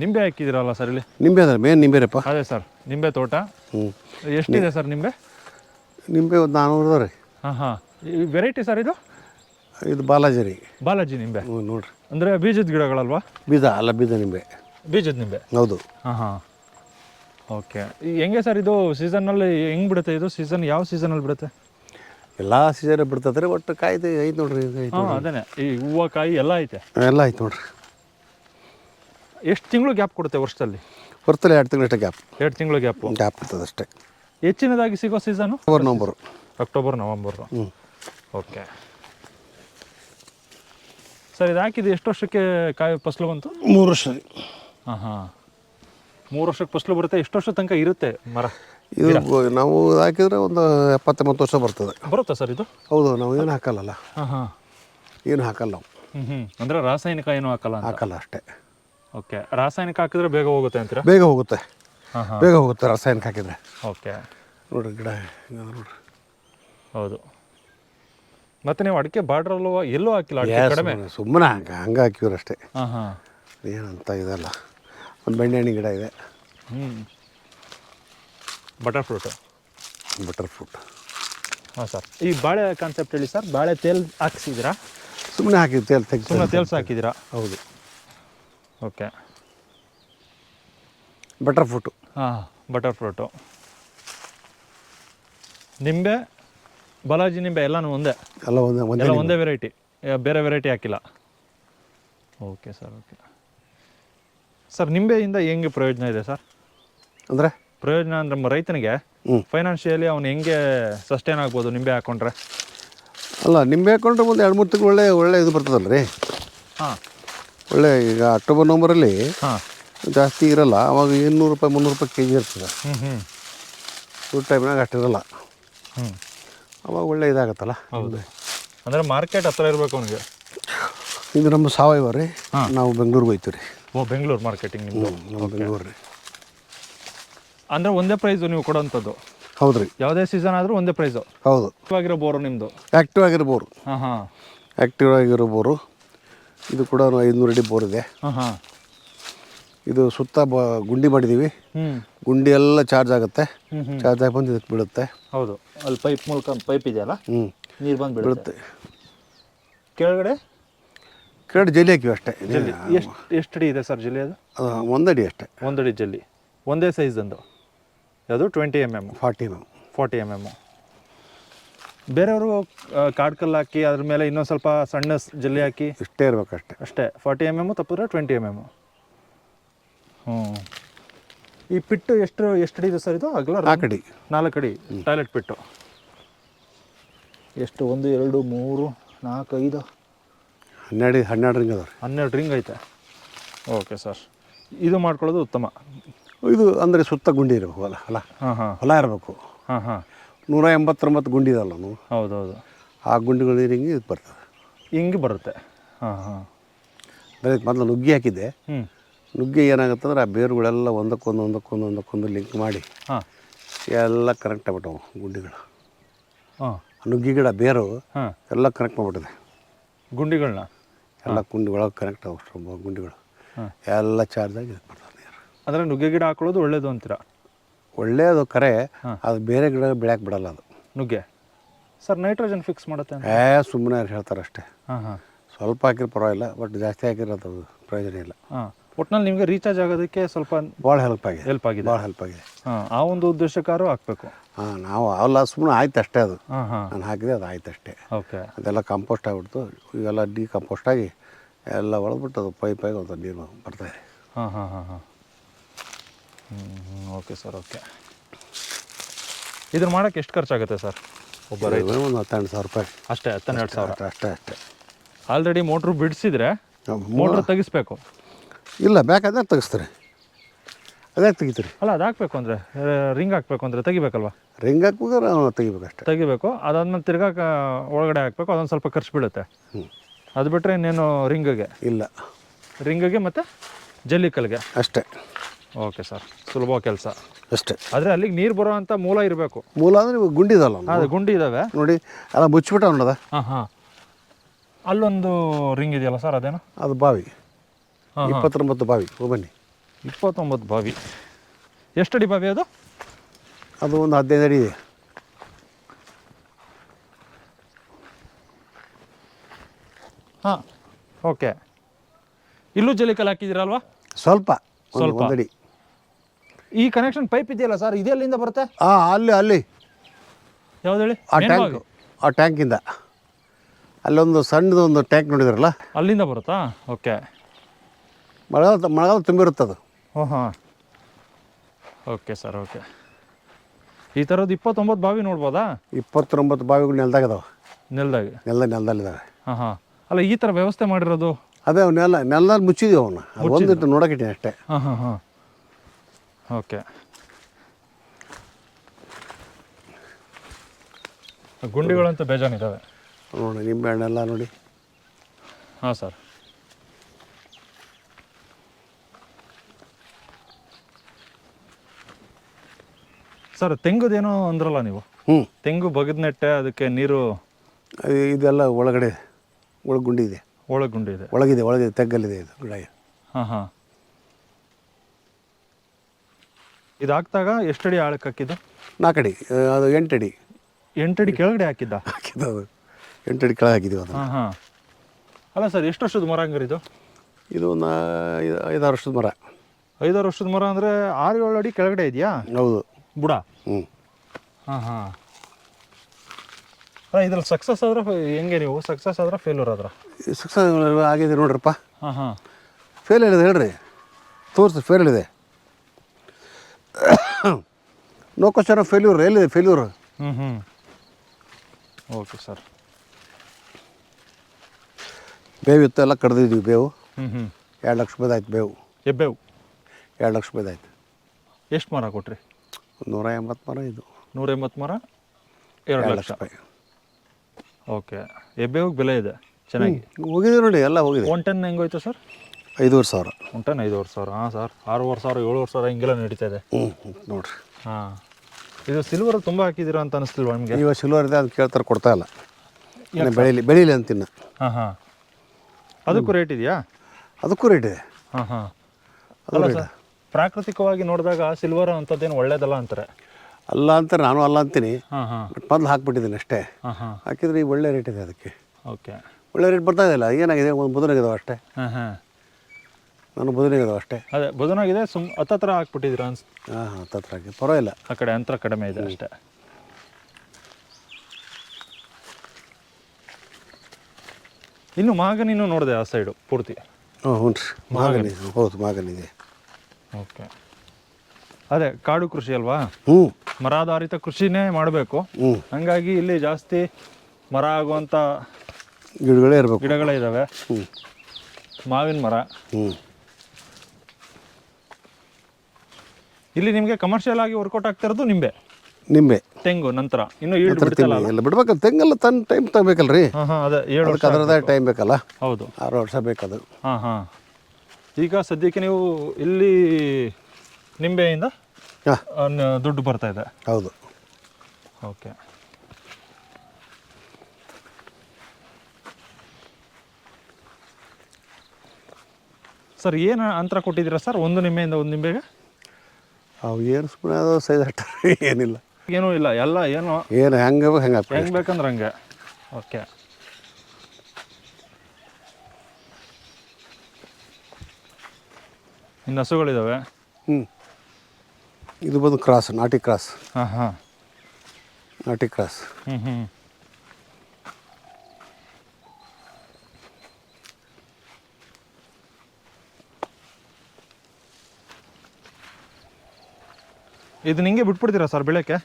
ನಿಂಬೆ ಹಾಕಿದಿರಲ್ಲ ಸರ್ ಇಲ್ಲಿ? ನಿಂಬೆ ಅದರ ಮೇನ್ ನಿಂಬೆರಪ್ಪ. ಅದೇ ಸರ್ ನಿಂಬೆ ತೋಟ. ಹ್ಞೂ ಎಷ್ಟಿದೆ ಸರ್ ನಿಂಬೆ? ನಿಂಬೆ ಒಂದು ನಾನ್ನೂರು ರೀ. ಹಾಂ ಹಾಂ. ಈ ವೆರೈಟಿ ಸರ್ ಇದು? ಇದು ಬಾಲಾಜಿ ರೀ. ಬಾಲಾಜಿ ನಿಂಬೆ. ಹ್ಞೂ ನೋಡ್ರಿ. ಅಂದರೆ ಬೀಜದ ಗಿಡಗಳಲ್ವಾ? ಬೀಜ ಅಲ್ಲ ಬೀಜ ನಿಂಬೆ. ಬೀಜದ ನಿಂಬೆ? ಹೌದು. ಹಾಂ ಹಾಂ. ಓಕೆ. ಹೆಂಗೆ ಸರ್ ಇದು ಸೀಸನ್ನಲ್ಲಿ ಹೆಂಗೆ ಬಿಡುತ್ತೆ ಇದು? ಸೀಸನ್ ಯಾವ ಸೀಸನಲ್ಲಿ ಬಿಡುತ್ತೆ? ಎಲ್ಲ ಸೀಸನ್ ಬಿಡ್ತದೆ ರೀ ಒಟ್ಟು ಕಾಯ್ದು ಐತೆ ನೋಡ್ರಿ ಇದು ಐತೆ ಹಾಂ ಅದೇನೆ ಈ ಹೂವು ಕಾಯಿ ಎಲ್ಲ ಐತೆ? ಎಲ್ಲ ಐತೆ ನೋಡ್ರಿ. ಎಷ್ಟು ತಿಂಗಳು ಗ್ಯಾಪ್ ಕೊಡುತ್ತೆ ವರ್ಷದಲ್ಲಿ? ವರ್ಷದಲ್ಲಿ ಎರಡು ತಿಂಗಳಷ್ಟೇ ಗ್ಯಾಪ್. ಎರಡು ತಿಂಗಳು ಗ್ಯಾಪ್. ಗ್ಯಾಪ್ ಇರ್ತದೆ ಅಷ್ಟೇ. ಹೆಚ್ಚಿನದಾಗಿ ಸಿಗೋ season? October November October November ಹ್ಞೂ ಓಕೆ. ಸರ್ ಇದು ಹಾಕಿದ್ದು ಎಷ್ಟು ವರ್ಷಕ್ಕೆ ಕಾಯಿ ಫಸಲು ಬಂತು? ಮೂರು ವರ್ಷ. ಹಾಂ ಹಾಂ ಮೂರು ವರ್ಷಕ್ಕೆ ಫಸಲು ಬರುತ್ತೆ ಎಷ್ಟು ವರ್ಷ ತನಕ ಇರುತ್ತೆ ಮರ? ಇದು ನಾವು ಹಾಕಿದ್ರೆ ಒಂದು ಎಪ್ಪತ್ತೆಂಬತ್ತು ವರ್ಷ ಬರ್ತದೆ. ಬರುತ್ತಾ ಸರ್ ಇದು? ಹೌದು ನಾವು ಏನು ಹಾಕಲ್ಲಲ್ಲ. ಹಾಂ ಹಾಂ ಏನು ಹಾಕಲ್ಲ ನಾವು. ಹ್ಞೂ ಹ್ಞೂ ಅಂದರೆ ರಾಸಾಯನಿಕ ಏನು ಹಾಕಲ್ಲ ಹಾಕಲ್ಲ ಅಷ್ಟೇ. ಓಕೆ. ರಾಸಾಯನಿಕ ಹಾಕಿದ್ರೆ ಬೇಗ ಹೋಗುತ್ತೆ ಅಂತೀರಾ? ಬೇಗ ಹೋಗುತ್ತೆ. ಬೇಗ ಹೋಗುತ್ತೆ ರಾಸಾಯನಿಕ ಹಾಕಿದ್ರೆ. ಓಕೆ. ನೋಡ್ರಿ ಗಿಡ ನೋಡ್ರಿ. ಹೌದು. ಮತ್ತೆ ನೀವು ಅಡಿಕೆ ಬಾರ್ಡ್ರಲ್ಲೂ ಎಲ್ಲೂ ಹಾಕಿಲ್ಲ? ಅಡಿಕೆ ಕಡಿಮೆ? ಸುಮ್ಮನೆ ಹಂಗೆ ಹಂಗೆ ಹಾಕಿವ್ರು ಅಷ್ಟೇ. ಹಾಂ ಹಾಂ. ಏನಂತ ಇದಲ್ಲ? ಒಂದು ಬೆಣ್ಣೆಹಣ್ಣಿ ಗಿಡ ಇದೆ. ಹ್ಞೂ ಬಟರ್ ಫ್ರೂಟು ಬಟರ್ ಫ್ರೂಟ್ ಹಾಂ ಸರ್. ಈ ಬಾಳೆ ಕಾನ್ಸೆಪ್ಟ್ ಹೇಳಿ ಸರ್. ಬಾಳೆ ತೇಲ್ ಹಾಕ್ಸಿದ್ದೀರಾ? ಸುಮ್ಮನೆ ಹಾಕಿದ್ದು ತೇಲ್ ತೆಗ್ದು ಸುಮ್ಮನೆ ತೇಲ್ಸ್ ಹಾಕಿದ್ದೀರಾ? ಹೌದು. ಓಕೆ. ಬಟರ್ ಫ್ರೂಟು ಹಾಂ ಬಟರ್ ಫ್ರೂಟು ನಿಂಬೆ ಬಾಲಾಜಿ ನಿಂಬೆ ಎಲ್ಲನೂ ಒಂದೇ? ಎಲ್ಲ ಒಂದೇ ಒಂದೇ ಎಲ್ಲ ಒಂದೇ ವೆರೈಟಿ ಬೇರೆ ವೆರೈಟಿ ಹಾಕಿಲ್ಲ. Okay sir okay. ಸರ್ ನಿಂಬೆಯಿಂದ ಹೆಂಗೆ ಪ್ರಯೋಜನ ಇದೆ ಸರ್? ಅಂದರೆ? ಪ್ರಯೋಜನ ಅಂದರೆ ನಮ್ಮ ರೈತನಿಗೆ ಫೈನಾನ್ಷಿಯಲಿ ಅವ್ನು ಹೆಂಗೆ ಸಸ್ಟೈನ್ ಆಗ್ಬೋದು ನಿಂಬೆ ಹಾಕ್ಕೊಂಡ್ರೆ ಅಲ್ಲ ನಿಂಬೆ ಹಾಕೊಂಡ್ರೆ ಒಂದು ಎರಡು ಮೂರು ತಿಂಗಳು ಒಳ್ಳೆ ಒಳ್ಳೆ ಇದು ಬರ್ತದಲ್ಲ ರೀ? ಹಾಂ. ಒಳ್ಳೆ ಈಗ ಅಕ್ಟೋಬರ್ ನವಂಬರಲ್ಲಿ ಹಾಂ. ಜಾಸ್ತಿ ಇರಲ್ಲ ಅವಾಗ ಇನ್ನೂರು ರೂಪಾಯಿ ಮುನ್ನೂರು ರೂಪಾಯಿ ಕೆ ಜಿ ಇರ್ತದೆ ಹ್ಞೂ ಹ್ಞೂ ಊಟ ಟೈಮ್ನಾಗ ಅಷ್ಟಿರಲ್ಲ ಹ್ಞೂ ಅವಾಗ ಒಳ್ಳೆ ಇದಾಗತ್ತಲ್ಲ? ಹೌದು. ಅಂದರೆ ಮಾರ್ಕೆಟ್ ಹತ್ರ ಇರಬೇಕು ಅವನಿಗೆ? ಇದು ನಮ್ಮ ಸಾವಯವ ರೀ. ನಾವು ಬೆಂಗಳೂರಿಗೆ ಹೋಯ್ತೀವಿ ರೀ ಓ ಬೆಂಗಳೂರು ಮಾರ್ಕೆಟಿಂಗ್ ನಿಮ್ಮದು ನಮ್ಮ ಬೆಂಗಳೂರು ರೀ. ಅಂದರೆ ಒಂದೇ ಪ್ರೈಸು ನೀವು ಕೊಡೋಂಥದ್ದು? ಹೌದು ರೀ. ಯಾವುದೇ ಸೀಸನ್ ಆದರೂ ಒಂದೇ ಪ್ರೈಸು ಹೌದು. ಆಗಿರೋ ಬೋರು ನಿಮ್ಮದು ಆ್ಯಕ್ಟಿವ್ ಆಗಿರೋ ಬೋರು. ಹಾಂ ಹಾಂ. ಆ್ಯಕ್ಟಿವ್ ಆಗಿರೋ ಬೋರು. ಇದು ಕೂಡ ಐದುನೂರು ಅಡಿ ಬೋರ್ ಇದೆ. ಹಾಂ ಹಾಂ ಇದು ಸುತ್ತ ಬ ಗುಂಡಿ ಮಾಡಿದ್ದೀವಿ ಹ್ಞೂ ಗುಂಡಿ ಎಲ್ಲ ಚಾರ್ಜ್ ಆಗುತ್ತೆ. ಹ್ಞೂ ಹ್ಞೂ ಚಾರ್ಜ್ ಆಗಿ ಬಂದು ಇದಕ್ಕೆ ಬೀಳುತ್ತೆ. ಹೌದು. ಅಲ್ಲಿ ಪೈಪ್ ಮೂಲಕ ಪೈಪ್ ಇದೆಯಲ್ಲ? ಹ್ಞೂ ನೀರು ಬಂದು ಬೀಳುತ್ತೆ. ಬೀಳುತ್ತೆ. ಕೆಳಗಡೆ? ಕೆರಡು ಜಲ್ಲಿ ಹಾಕಿವಿ ಅಷ್ಟೇ. ಜಲ್ಲಿ. ಎಷ್ಟು ಎಷ್ಟು ಅಡಿ ಇದೆ ಸರ್ ಜಲ್ಲಿ ಅದು? ಅದು ಒಂದಡಿ ಅಷ್ಟೇ. ಒಂದಡಿ ಜಲ್ಲಿ. ಒಂದೇ ಸೈಜ್ದಂದು ಯಾವುದು? ಟ್ವೆಂಟಿ ಎಂ ಎಂ ಫಾರ್ಟಿ ನಾವು ಫಾರ್ಟಿ ಎಂ ಎಮ್ಮು ಬೇರೆಯವರು ಕಾಡ್ಕಲ್ಲು ಹಾಕಿ ಅದ್ರ ಮೇಲೆ ಇನ್ನೊಂದು ಸ್ವಲ್ಪ ಸಣ್ಣ ಜಲ್ಲಿ ಹಾಕಿ. ಇಷ್ಟೇ ಇರ್ಬೇಕಷ್ಟೆ. ಅಷ್ಟೇ. ಫಾರ್ಟಿ ಎಂ ಎಂ ತಪ್ಪಿದ್ರೆ ಟ್ವೆಂಟಿ ಎಂ ಎಂ ಹ್ಞೂ ಈ ಪಿಟ್ಟು ಎಷ್ಟು ಎಷ್ಟು ಅಡಿ ಇದೆ ಸರ್ ಇದು? ಅಗಲ ನಾಲ್ಕು ಅಡಿ. ನಾಲ್ಕು ಅಡಿ. Toilet pit. ಎಷ್ಟು? ಒಂದು ಎರಡು ಮೂರು ನಾಲ್ಕು ಐದು? ಹನ್ನೆರಡು ಹನ್ನೆರಡು ರಿಂಗ್ ಅದಾವೆ ಹನ್ನೆರಡು ರಿಂಗ್ ಐತೆ. Okay sir. ಇದು ಮಾಡ್ಕೊಳ್ಳೋದು ಉತ್ತಮ. ಇದು ಅಂದರೆ ಸುತ್ತ ಗುಂಡಿ ಇರಬೇಕು ಅಲ್ಲ ಅಲ್ಲ ಹಾಂ ಹಾಂ. ಹೊಲ ಇರಬೇಕು. ಹಾಂ ಹಾಂ. ನೂರ ಎಂಬತ್ತೊಂಬತ್ತು ಗುಂಡಿ ಇದಲ್ಲ ಹೌದು ಹೌದೌದು. ಆ ಗುಂಡಿಗಳು ನೀರಿಂಗೆ ಇದು ಬರ್ತದೆ. ಹಿಂಗೆ ಬರುತ್ತೆ. ಹಾಂ ಹಾಂ. ಬರೀ ಮೊದಲು ನುಗ್ಗಿ ಹಾಕಿದ್ದೆ. ಹ್ಞೂ ನುಗ್ಗಿ ಏನಾಗುತ್ತೆ ಅಂದ್ರೆ ಆ ಬೇರುಗಳೆಲ್ಲ ಒಂದಕ್ಕೊಂದು ಒಂದಕ್ಕೊಂದು ಒಂದಕ್ಕೊಂದು ಲಿಂಕ್ ಮಾಡಿ ಹಾಂ. ಎಲ್ಲ ಕರೆಕ್ಟ್ ಆಗ್ಬಿಟ್ಟವು ಗುಂಡಿಗಳು. ಹಾಂ. ನುಗ್ಗಿ ಗಿಡ ಬೇರು ಹಾಂ. ಎಲ್ಲ ಕನೆಕ್ಟ್ ಮಾಡ್ಬಿಟ್ಟಿದೆ. ಗುಂಡಿಗಳನ್ನ ಎಲ್ಲ ಗುಂಡಿ ಒಳಗೆ ಕನೆಕ್ಟ್ ಆಗ್ಬಿಟ್ಟು ಗುಂಡಿಗಳು. ಹಾಂ. ಎಲ್ಲ ಚಾರ್ಜ್ ಆಗಿ ಇದು ಬರ್ತದೆ ನೀರು. ಅಂದರೆ ನುಗ್ಗೆ ಗಿಡ ಹಾಕೊಳ್ಳೋದು ಒಳ್ಳೇದು ಅಂತೀರಾ? ಒಳ್ಳೆಯದು ಕರೆ ಅದು ಬೇರೆ ಗಿಡ ಬೆಳೆಯಕ್ಕೆ ಬಿಡಲ್ಲ ಅದು. ನುಗ್ಗೆ. ಸರ್ ನೈಟ್ರೋಜನ್ ಫಿಕ್ಸ್ ಮಾಡುತ್ತೆ ಏ ಸುಮ್ಮನೆ ಹೇಳ್ತಾರೆ ಅಷ್ಟೇ. ಹಾಂ ಹಾಂ. ಸ್ವಲ್ಪ ಹಾಕಿದ್ರೆ ಪರವಾಗಿಲ್ಲ ಬಟ್ ಜಾಸ್ತಿ ಹಾಕಿರೋದು ಅದು ಪ್ರಯೋಜನ ಇಲ್ಲ. ಹಾಂ. ಒಟ್ನಲ್ಲಿ ನಿಮಗೆ ರೀಚಾರ್ಜ್ ಆಗೋದಕ್ಕೆ ಸ್ವಲ್ಪ ಭಾಳ ಹೆಲ್ಪ್ ಆಗಿದೆ. ಹೆಲ್ಪ್ ಆಗಿದೆ. ಭಾಳ ಹೆಲ್ಪ್ ಆಗಿದೆ. ಹಾಂ ಆ ಒಂದು ಉದ್ದೇಶಕ್ಕಾರು ಹಾಕಬೇಕು. ಹಾಂ ನಾವು ಅವೆಲ್ಲ ಸುಮ್ಮನೆ ಆಯ್ತು ಅಷ್ಟೇ ಅದು. ನಾನು ಹಾಕಿದೆ ಅದು ಆಯ್ತು ಅಷ್ಟೇ. ಓಕೆ. ಅದೆಲ್ಲ ಕಂಪೋಸ್ಟ್ ಆಗಿಬಿಡ್ತು. ಇವೆಲ್ಲ ಡಿ ಕಂಪೋಸ್ಟ್ ಆಗಿ ಎಲ್ಲ ಒಳದ್ಬಿಟ್ಟು ಅದು ಪೈಪಾಗಿ ಒಂದು ನೀರು ಬರ್ತಾಯಿದೆ ಹಾಂ ಹಾಂ ಹಾಂ ಹಾಂ. ಓಕೆ ಸರ್ ಓಕೆ ಇದನ್ನ ಮಾಡೋಕ್ಕೆ ಎಷ್ಟು ಖರ್ಚಾಗುತ್ತೆ ಸರ್ ಒಬ್ಬ ರೈತ ಒಂದು ಹತ್ತೆರಡು ಸಾವಿರ ರೂಪಾಯಿ. ಅಷ್ಟೇ ಹತ್ತೆರಡು ಸಾವಿರ? ಅಷ್ಟೇ ಅಷ್ಟೇ ಅಷ್ಟೇ. ಆಲ್ರೆಡಿ ಮೋಟ್ರು ಬಿಡಿಸಿದ್ರೆ ಮೋಟ್ರ್ ತೆಗಿಸ್ಬೇಕು. ಇಲ್ಲ ಬೇಕಾದ್ರೆ ತೆಗಿಸ್ತಾರೆ. ಅದೇ ತೆಗಿತೀರಿ. ಅಲ್ಲ ಅದು ಹಾಕ್ಬೇಕು ಅಂದರೆ ರಿಂಗ್ ಹಾಕ್ಬೇಕು ಅಂದರೆ ತೆಗಿಬೇಕಲ್ವಾ? ರಿಂಗ್ ಹಾಕ್ಬೇಕಾದ್ರೆ ತೆಗಿಬೇಕು ಅಷ್ಟೇ. ತೆಗಿಬೇಕು ಅದಾದ್ಮೇಲೆ ತಿರ್ಗಾ ಒಳಗಡೆ ಹಾಕ್ಬೇಕು ಅದೊಂದು ಸ್ವಲ್ಪ ಖರ್ಚು ಬೀಳುತ್ತೆ. ಅದು ಬಿಟ್ಟರೆ ಇನ್ನೇನು ರಿಂಗಿಗೆ ಇಲ್ಲ. ರಿಂಗಿಗೆ ಮತ್ತು ಜಲ್ಲಿಕಲ್ಗೆ ಅಷ್ಟೇ. ಓಕೆ ಸರ್ ಸುಲಭ ಕೆಲಸ. ಅಷ್ಟೇ. ಆದರೆ ಅಲ್ಲಿಗೆ ನೀರು ಬರೋ ಅಂಥ ಮೂಲ ಇರಬೇಕು. ಮೂಲ ಅಂದರೆ ಇವಾಗ ಗುಂಡಿದಲ್ಲ ಅವ್ನು. ಅದು ಗುಂಡಿ ಇದಾವೆ. ನೋಡಿ ಎಲ್ಲ ಮುಚ್ಚಿಬಿಟ್ಟ ನೋಡದ? ಹಾಂ ಹಾಂ. ಅಲ್ಲೊಂದು ರಿಂಗ್ ಇದೆಯಲ್ಲ ಸರ್ ಅದೇನು? ಅದು ಬಾವಿ. ಇಪ್ಪತ್ತೊಂಬತ್ತು ಬಾವಿ. ಹೋಗಿ ಬನ್ನಿ. ಇಪ್ಪತ್ತೊಂಬತ್ತು ಬಾವಿ. ಅಡಿ ಬಾವಿ ಅದು? ಅದು ಒಂದು ಹದಿನೈದು ಅಡಿ ಇದೆ. ಹಾಂ ಓಕೆ. ಇಲ್ಲೂ ಜಲಿಕಲ್ಲಿ ಹಾಕಿದ್ದೀರಲ್ವಾ? ಸ್ವಲ್ಪ ಸ್ವಲ್ಪ. ಅಡಿ ಈ ಕನೆಕ್ಷನ್ ಪೈಪ್ ಇದೆಯಲ್ಲ ಸರ್ ಇದೆ ಅಲ್ಲಿಂದ ಬರುತ್ತೆ? ಹಾಂ ಅಲ್ಲಿ ಅಲ್ಲಿ. ಯಾವ್ದು ಹೇಳಿ? ಆ ಮೇನ್ ಟ್ಯಾಂಕ್ ಬಾವಿ? ಆ ಟ್ಯಾಂಕಿಂದ ಅಲ್ಲೊಂದು ಸಣ್ಣದು ಒಂದು ಟ್ಯಾಂಕ್ ನೋಡಿದ್ರಲ್ಲ? ಅಲ್ಲಿಂದ ಬರುತ್ತಾ? ಓಕೆ ಮಳೆಗಾಲ ಮಳೆಗಾಲ ತುಂಬಿರುತ್ತೆ ಅದು. ಓ ಹಾಂ ಓಕೆ ಸರ್ ಓಕೆ ಈ ಥರದ್ದು ಇಪ್ಪತ್ತೊಂಬತ್ತು ಬಾವಿ ನೋಡ್ಬೋದಾ? ಇಪ್ಪತ್ತೊಂಬತ್ತು ಬಾವಿಗಳು ನೆಲ್ದಾಗ ಅದಾವೆ ನೆಲ್ದಾಗ. ನೆಲದ ನೆಲದಲ್ಲಿದ್ದಾವೆ ಹಾಂ ಹಾಂ ಅಲ್ಲ ಈ ಥರ ವ್ಯವಸ್ಥೆ ಮಾಡಿರೋದು? ಅದೇ ಅವು ನೆಲ ನೆಲದಲ್ಲಿ ಮುಚ್ಚಿದೀವಿ ಅವನು ಅದು ಒಂದಿಟ್ಟು ನೋಡೋಕಿಟ್ಟಿನಿ ಅಷ್ಟೇ. ಹಾಂ ಹಾಂ ಹಾಂ ಓಕೆ. ಗುಂಡಿಗಳಂತೂ ಬೇಜಾನಿದ್ದಾವೆ ನೋಡಿ ನಿಂಬೆ ಹಣ್ಣೆಲ್ಲ ನೋಡಿ. ಹಾಂ ಸರ್. ಸರ್ ತೆಂಗುದೇನೋ ಅಂದ್ರಲ್ಲ ನೀವು? ಹ್ಞೂ. ತೆಂಗು ಬಗೆದ ನೆಟ್ಟೆ ಅದಕ್ಕೆ ನೀರು ಇದೆಲ್ಲ ಒಳಗಡೆ ಒಳಗುಂಡಿ ಗುಂಡಿ ಇದೆ. ಒಳಗುಂಡಿ ಇದೆ. ಒಳಗಿದೆ ಒಳಗಿದೆ ತೆಗ್ಗಲ್ಲಿದೆ ಇದು ಗಿಡ ಹಾಂ ಹಾಂ. ಇದು ಹಾಕ್ದಾಗ ಎಷ್ಟಡಿ ಆಳಕ್ಕೆ ಹಾಕಿದ್ದು? ನಾಲ್ಕಡಿ ಅದು ಎಂಟಡಿ. ಎಂಟಡಿ ಕೆಳಗಡೆ ಹಾಕಿದ್ದ? ಹಾಕಿದ್ದು ಅದು. ಎಂಟಡಿ ಕೆಳಗೆ ಹಾಕಿದ್ದೀವಿ ಅದು ಹಾಂ ಹಾಂ. ಅಲ್ಲ ಸರ್ ಎಷ್ಟು ವರ್ಷದ ಮರ ಹಂಗಾರೆ ಇದು? ಇದು ಒಂದು ಐದು ಐದಾರು ವರ್ಷದ ಮರ. ಐದಾರು ವರ್ಷದ ಮರ ಅಂದರೆ ಆರು ಏಳು ಅಡಿ ಕೆಳಗಡೆ ಇದೆಯಾ? ಹೌದು. ಬುಡ? ಹ್ಞೂ. ಹಾಂ ಹಾಂ. ಅಲ್ಲ ಇದ್ರಲ್ಲಿ ಸಕ್ಸಸ್ ಆದ್ರೆ ಹೆಂಗೆ ನೀವು? ಸಕ್ಸಸ್ ಆದ್ರೆ ಫೇಲ್ಯೂರ್ ಆದ್ರೆ? ಸಕ್ಸಸ್ ಆಗಿದೆ ನೋಡ್ರಪ್ಪ. ಹಾಂ ಹಾಂ. ಫೇಲ್ ಇದೆ ಹೇಳ್ರಿ. ತೋರಿಸಿ ಫೇಲ್ ಇದೆ. ನೋ ಕ್ವಶನ್ ಆಫ್ ಫೇಲ್ಯೂರ್ ಎಲ್ಲಿದೆ ಫೇಲ್ಯೂರ್ ಹ್ಞೂ ಹ್ಞೂ ಓಕೆ ಸರ್ ಬೇವು ಇತ್ತು ಎಲ್ಲ ಕಡ್ದಿದ್ವಿ ಬೇವು. ಹ್ಞೂ ಹ್ಞೂ ಎರಡು ಲಕ್ಷ ರೂಪಾಯಿ ಆಯ್ತು ಬೇವು. ಎಬ್ಬೇವು ಎರಡು ಲಕ್ಷ ರೂಪಾಯಿ ಆಯ್ತು. ಎಷ್ಟು ಮರ ಕೊಟ್ರಿ? ನೂರ ಎಂಬತ್ತು ಮರ ಇದು. ನೂರ ಎಂಬತ್ತು ಮರ? ಎರಡು ಎರಡು ಲಕ್ಷ. ಲಕ್ಷ ರೂಪಾಯಿ. ಓಕೆ. ಎಬ್ಬೇವು ಬೆಲೆ ಇದೆ. ಚೆನ್ನಾಗಿ. ಹೋಗಿದೆ ನೋಡಿ ಎಲ್ಲ ಹೋಗಿದೆ. ಒನ್ ಟನ್ ಹೆಂಗೋಯ್ತು ಸರ್ ಐದೂವರೆ ಸಾವಿರ. ಉಂಟಾನೆ ಐದೂವರೆ ಸಾವಿರ? ಹಾಂ ಸರ್ ಆರೂವರೆ ಸಾವಿರ ಏಳುವರೆ ಸಾವಿರ ಹಿಂಗೆಲ್ಲ ನಡೀತಾ ಇದೆ. ಹ್ಞೂ ನೋಡಿರಿ. ಹಾಂ. ಇದು ಸಿಲ್ವರ್ ತುಂಬ ಹಾಕಿದ್ದೀರಾ ಅಂತ ಅನಿಸ್ತಿಲ್ವಾ ನಿಮಗೆ? ಇವಾಗ ಸಿಲ್ವರ್ ಇದೆ ಅದು ಕೇಳ್ತಾರೆ ಕೊಡ್ತಾ ಇಲ್ಲ. ಇನ್ನು ಬೆಳೀಲಿ ಬೆಳೀಲಿ ಅಂತಿನ್ನ ಹಾಂ ಹಾಂ. ಅದಕ್ಕೂ ರೇಟ್ ಇದೆಯಾ? ಅದಕ್ಕೂ ರೇಟ್ ಇದೆ. ಹಾಂ ಹಾಂ. ಅಲ್ಲ ಸರ್ ಪ್ರಾಕೃತಿಕವಾಗಿ ನೋಡಿದಾಗ ಸಿಲ್ವರ್ ಅಂಥದ್ದೇನು ಒಳ್ಳೇದಲ್ಲ ಅಂತಾರೆ. ಅಲ್ಲ ಅಂತ ನಾನು ಅಲ್ಲ ಅಂತೀನಿ. ಹಾಂ ಹಾಂ. ಮೊದಲು ಹಾಕ್ಬಿಟ್ಟಿದ್ದೀನಿ ಅಷ್ಟೇ. ಹಾಂ ಹಾಂ. ಹಾಕಿದ್ರೆ ಈಗ ಒಳ್ಳೆ ರೇಟ್ ಇದೆ ಅದಕ್ಕೆ. ಓಕೆ ಒಳ್ಳೆ ರೇಟ್ ಬರ್ತಾ ಇದೆಯಲ್ಲ ಏನಾಗಿದೆ? ಒಂದು ಬುಧನಾಗಿದಾವೆ ಅಷ್ಟೇ. ಹಾಂ ಹಾಂ. ನಾನು ಬುಧನಾಗಿದಾವೆ ಅಷ್ಟೇ. ಅದೇ ಬದನಾಗಿದೆ ಸುಮ್ ಹತ್ತತ್ರ ಹಾಕ್ಬಿಟ್ಟಿದ್ದೀರಾ ಅನ್ಸ್ ಹಾಂ ಹಾಂ ಹತ್ತತ್ರ ಹಾಕಿ ಪರವಾಗಿಲ್ಲ. ಆ ಕಡೆ ಅಂತರ ಕಡಿಮೆ ಇದೆ ಅಷ್ಟೇ. ಇನ್ನು ಮಾಗನಿನೂ ನೋಡಿದೆ ಆ ಸೈಡು ಪೂರ್ತಿ. ಹ್ಞೂ ಹ್ಞೂ ರೀ. ಮಾಗನಿ. ಹೌದು ಮಾಗನಿದೆ. ಓಕೆ. ಅದೇ ಕಾಡು ಕೃಷಿ ಅಲ್ವಾ? ಹ್ಞೂ. ಮರಾಧಾರಿತ ಕೃಷಿನೇ ಮಾಡಬೇಕು. ಹ್ಞೂ. ಹಂಗಾಗಿ ಇಲ್ಲಿ ಜಾಸ್ತಿ ಮರ ಆಗುವಂಥ ಗಿಡಗಳೇ ಇರಬೇಕು. ಗಿಡಗಳೇ ಇದ್ದಾವೆ ಹ್ಞೂ. ಮಾವಿನ ಮರ. ಹ್ಞೂ. ಇಲ್ಲಿ ನಿಮಗೆ ಕಮರ್ಷಿಯಲ್ ಆಗಿ ವರ್ಕೌಟ್ ಆಗ್ತಿರೋದು ನಿಂಬೆ. ನಿಂಬೆ. ತೆಂಗು ನಂತರ. ಇನ್ನು ಈಲ್ಡ್ ಬಿಡ್ತಲ್ಲ ಎಲ್ಲ ಬಿಡ್ಬೇಕಲ್ಲ ತೆಂಗೆಲ್ಲ ತನ್ನ ಟೈಮ್ ತಗೋಬೇಕಲ್ರಿ? ಹಾಂ ಹಾಂ ಅದೇ ಏಳು ವರ್ಷ ಅದರದೇ ಟೈಮ್ ಬೇಕಲ್ಲ? ಹೌದು. ಆರು ವರ್ಷ ಬೇಕದು. ಹಾಂ ಹಾಂ. ಈಗ ಸದ್ಯಕ್ಕೆ ನೀವು ಇಲ್ಲಿ ನಿಂಬೆಯಿಂದ ದುಡ್ಡು ಬರ್ತಾ ಇದೆ. ಹೌದು. ಓಕೆ. ಸರ್ ಏನು ಅಂತರ ಕೊಟ್ಟಿದ್ದೀರಾ ಸರ್ ಒಂದು ನಿಂಬೆಯಿಂದ ಒಂದು ನಿಂಬೆಗೆ? ಅವು ಏನು ಸುಮ್ಮನೆ ಅದು ಸೈಜ್ ಏನಿಲ್ಲ. ಏನೂ ಇಲ್ಲ ಎಲ್ಲ ಏನು ಏನು ಹೆಂಗೆ ಹೆಂಗೆ ಹೆಂಗೆ ಬೇಕಂದ್ರೆ ಹಂಗೆ. ಓಕೆ. ಇನ್ನು ಹಸುಗಳಿದ್ದಾವೆ ಹ್ಞೂ. ಇದು ಬಂದು ಕ್ರಾಸ್ ನಾಟಿ ಕ್ರಾಸ್. ಹಾಂ ಹಾಂ. ನಾಟಿ ಕ್ರಾಸ್. ಹ್ಞೂ ಹ್ಞೂ ಇದು ಹಿಂಗೆ ಬಿಟ್ಬಿಡ್ತೀರಾ ಸರ್ ಬೆಳಕ್ಕೆ?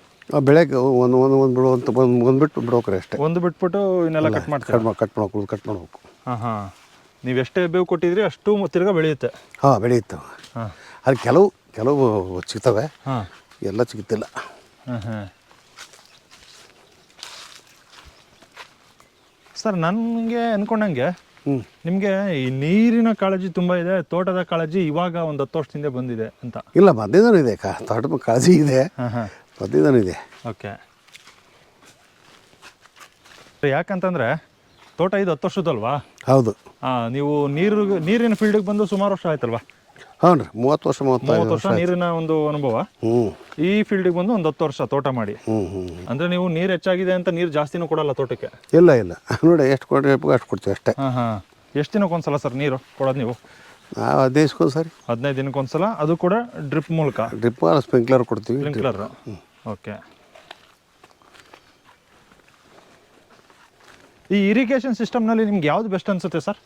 ಬೆಳಗ್ಗೆ ಒಂದು ಒಂದು ಒಂದು ಬಿಡು ಅಂತ ಒಂದು ಒಂದು ಬಿಟ್ಟು ಬ್ರೋಕರ್ ಅಷ್ಟೇ. ಒಂದು ಬಿಟ್ಬಿಟ್ಟು ಇನ್ನೆಲ್ಲ ಕಟ್ ಮಾಡ್ತೀರಾ? ಕಟ್ ಮಾಡಿ ಕಟ್ ಮಾಡ್ಬೇಕು ಕಟ್ ಮಾಡ್ಬೇಕು. ಹಾಂ ಹಾಂ. ನೀವು ಎಷ್ಟೇ ಬೇವು ಕೊಟ್ಟಿದ್ರಿ ಅಷ್ಟು ತಿರ್ಗಾ ಬೆಳೆಯುತ್ತೆ. ಹಾಂ ಬೆಳೆಯುತ್ತೆ ಹಾಂ. ಅದು ಕೆಲವು ಕೆಲವು ಸಿಗ್ತವೆ ಹಾಂ. ಎಲ್ಲ ಸಿಗುತ್ತಿಲ್ಲ ಹಾಂ ಹಾಂ. ಸರ್ ನನಗೆ ಅನ್ಕೊಂಡಂಗೆ ಹ್ಞೂ ನಿಮಗೆ ಈ ನೀರಿನ ಕಾಳಜಿ ತುಂಬ ಇದೆ ತೋಟದ ಕಾಳಜಿ ಇವಾಗ ಒಂದು ಹತ್ತು ವರ್ಷದಿಂದ ಬಂದಿದೆ ಅಂತ? ಇಲ್ಲ ಬಂದಿದ್ದಾನು ಇದೆ ಕಾ ತೋಟದ ಕಾಳಜಿ ಇದೆ. ಮದ್ದಿದನೂ ಇದೆ. ಓಕೆ. ಯಾಕಂತಂದರೆ ತೋಟ ಇದು ಹತ್ತು ವರ್ಷದಲ್ವಾ ಹೌದು. ನೀವು ನೀರು ನೀರಿನ ಫೀಲ್ಡಿಗೆ ಬಂದು ಸುಮಾರು ವರ್ಷ ಆಯ್ತಲ್ವಾ? ಹ್ಞೂ ರೀ ಮೂವತ್ತು ವರ್ಷ ಮೂವತ್ತು ಮೂವತ್ತು ವರ್ಷ ನೀರಿನ ಒಂದು ಅನುಭವ. ಹ್ಞೂ ಈ ಫೀಲ್ಡಿಗೆ ಬಂದು ಒಂದು ಹತ್ತು ವರ್ಷ ತೋಟ ಮಾಡಿ. ಹ್ಞೂ ಹ್ಞೂ ಅಂದರೆ ನೀವು ನೀರು ಹೆಚ್ಚಾಗಿದೆ ಅಂತ ನೀರು ಜಾಸ್ತಿನೂ ಕೊಡಲ್ಲ ತೋಟಕ್ಕೆ? ಇಲ್ಲ ಇಲ್ಲ. ನೋಡಿ ಎಷ್ಟು ಕೊಡ್ರಿ ಅಷ್ಟು ಕೊಡ್ತೀವಿ ಅಷ್ಟೇ. ಹಾಂ ಹಾ. ಎಷ್ಟು ದಿನಕ್ಕೊಂದ್ಸಲ ಸರ್ ನೀರು ಕೊಡೋದು ನೀವು? ನಾವು ಹದಿನೈದು ಸರಿ. ಹದಿನೈದು ದಿನಕ್ಕೊಂದ್ಸಲ ಅದು ಕೂಡ ಡ್ರಿಪ್ ಮೂಲಕ? ಡ್ರಿಪ್ ಸ್ಪ್ರಿಂಕ್ಲರ್ ಕೊಡ್ತೀವಿ. ಸ್ಪ್ರಿಂಕ್ಲರ್ ಓಕೆ ಈ ಇರಿಗೇಷನ್ ಸಿಸ್ಟಮ್ನಲ್ಲಿ ನಿಮ್ಗೆ ಯಾವ್ದು ಬೆಸ್ಟ್ ಅನ್ಸುತ್ತೆ ಸರ್?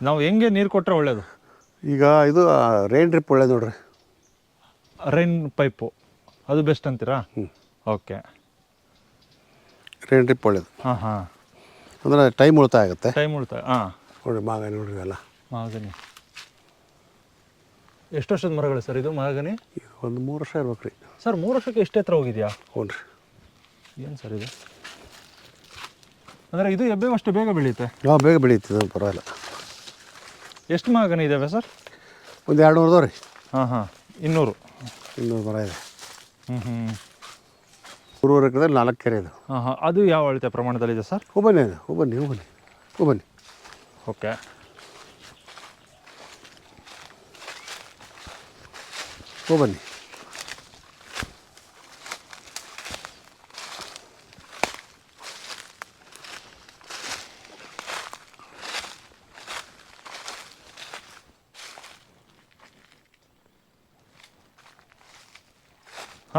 ನಾವು ಹೆಂಗೆ ನೀರು ಕೊಟ್ಟರೆ ಒಳ್ಳೆಯದು ಈಗ ಇದು ರೈನ್ ಡ್ರಿಪ್ ಒಳ್ಳೆ ನೋಡ್ರಿ. ರೈನ್ ಪೈಪು ಅದು ಬೆಸ್ಟ್ ಅಂತೀರಾ? ಓಕೆ ರೈನ್ ಡ್ರಿಪ್ ಒಳ್ಳೇದು. ಹಾಂ ಹಾಂ. ಅಂದರೆ ಟೈಮ್ ಉಳಿತಾಯ ಆಗುತ್ತೆ. ಟೈಮ್ ಉಳಿತಾಯ ಹಾಂ. ನೋಡ್ರಿ ಮಾಗ ನೋಡ್ರಿ ಇವೆಲ್ಲ ಮಾಗನಿ ಎಷ್ಟು ವರ್ಷದ ಮರಗಳು ಸರ್ ಇದು ಮಾಗನಿ ಒಂದು ಮೂರು ವರ್ಷ ಇರ್ಬೇಕು ರೀ. ಸರ್ ಮೂರು ವರ್ಷಕ್ಕೆ ಎಷ್ಟು ಎತ್ತರ ಹೋಗಿದೆಯಾ? ಹ್ಞೂ ರೀ. ಏನು ಸರ್ ಇದು? ಅಂದರೆ ಇದು ಎಬ್ಬೆ ಅಷ್ಟು ಬೇಗ ಬೆಳೆಯುತ್ತೆ? ಹಾಂ ಬೇಗ ಬೆಳೆಯುತ್ತೆ ಪರವಾಗಿಲ್ಲ. ಎಷ್ಟು ಮಗನ ಇದ್ದಾವೆ ಸರ್? ಒಂದು ಎರಡು ನೂರು ರೀ. ಹಾಂ ಹಾಂ. ಇನ್ನೂರು. ಇನ್ನೂರು ಮರ ಇದೆ. ಹ್ಞೂ ಹ್ಞೂ ಮೂರುವರೆ ಎಕರೆದಲ್ಲಿ ನಾಲ್ಕು ಕೆರೆ ಇದು ಹಾಂ ಹಾಂ. ಅದು ಯಾವ ಅಳತೆ ಪ್ರಮಾಣದಲ್ಲಿದೆ ಸರ್? ಹೂ ಇದೆ ಅದು ಹೂ ಬನ್ನಿ ಹೂ ಬನ್ನಿ ಓಕೆ. ಹೂ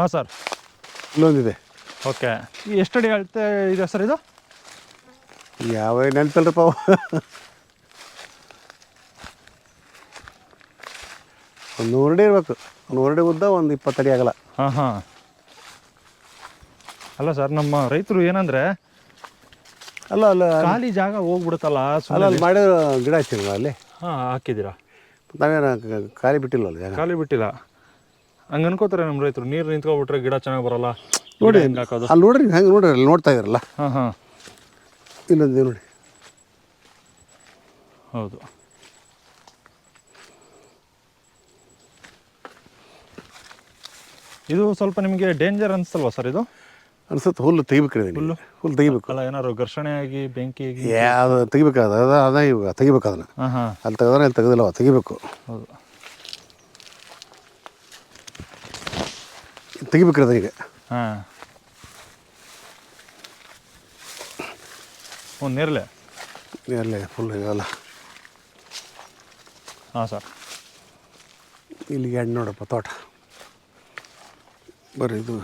ಹಾಂ ಸರ್. ಇಲ್ಲೊಂದಿದೆ ಓಕೆ. ಎಷ್ಟಡಿ ಅಳತೆ ಇದೆ ಸರ್ ಇದು? ಯಾವ ನೆನಪಿಲ್ರಪ್ಪ ಅವು? ಒಂದು ನೂರು ಅಡಿ ಇರ್ಬೇಕು. ನೂರು ಅಡಿ ಉದ್ದ ಒಂದು ಇಪ್ಪತ್ತು ಅಡಿ ಆಗಲ್ಲ ಹಾಂ ಹಾಂ. ಅಲ್ಲ ಸರ್ ನಮ್ಮ ರೈತರು ಏನಂದ್ರೆ ಅಲ್ಲ ಅಲ್ಲ ಖಾಲಿ ಜಾಗ ಹೋಗ್ಬಿಡುತ್ತಲ್ಲ ಅಲ್ಲ ಅಲ್ಲಿ ಮಾಡಿರೋ ಗಿಡ ಹಚ್ಚಿರಲ್ಲ ಅಲ್ಲಿ? ಹಾಂ ಹಾಕಿದ್ದೀರಾ? ನಾವೇನು ಖಾಲಿ ಬಿಟ್ಟಿಲ್ಲ ಅಲ್ಲಿ ಜಾಗ? ಖಾಲಿ ಬಿಟ್ಟಿಲ್ಲ. ಹಂಗೆ ಅನ್ಕೋತಾರೆ ನಮ್ಮ ರೈತರು. ನೀರು ನಿಂತ್ಕೊಬಿಟ್ರೆ ಗಿಡ ಚೆನ್ನಾಗಿ ಬರಲ್ಲ. ನೋಡಿ ಹಾಕೋದು. ಅಲ್ಲಿ ನೋಡ್ರಿ ಹೆಂಗೆ ನೋಡ್ರಿ ಅಲ್ಲಿ ನೋಡ್ತಾ ಇದ್ರಲ್ಲ? ಹಾಂ ಹಾಂ. ಇಲ್ಲೊಂದು ನೋಡಿ. ಹೌದು. ಇದು ಸ್ವಲ್ಪ ನಿಮಗೆ ಡೇಂಜರ್ ಅನ್ಸಲ್ವಾ ಸರ್ ಇದು? ಅನ್ಸುತ್ತೆ ಹುಲ್ಲು ತೆಗಿಬೇಕ್ರಿ ಹುಲ್ಲು? ಹುಲ್ಲು ತೆಗಿಬೇಕು. ಅಲ್ಲ ಏನಾದ್ರು ಘರ್ಷಣೆ ಆಗಿ ಬೆಂಕಿ ಆಗಿ ಅದು ತೆಗಿಬೇಕಾದ ಅದು ಅದ ಇವಾಗ ತೆಗಿಬೇಕು ಅದನ್ನು. ಹಾಂ ಹಾಂ. ಅಲ್ಲಿ ತೆಗೆದ್ರೆ ಅಲ್ಲಿ ತೆಗೆದಿಲ್ಲ ತೆಗಿಬೇಕು. ಹೌದು. ತೆಗಿಬೇಕ್ರಿ ಈಗ ಹಾಂ. ಒಂದು ನೇರಲೆ? ಅಲ್ಲೇ ಫುಲ್ ಇವೆಲ್ಲ ಹಾಂ ಸರ್. ಇಲ್ಲಿಗೆ ಎಣ್ಣೆ ನೋಡಪ್ಪ ತೋಟ. ಬರ್ರಿ ಇದು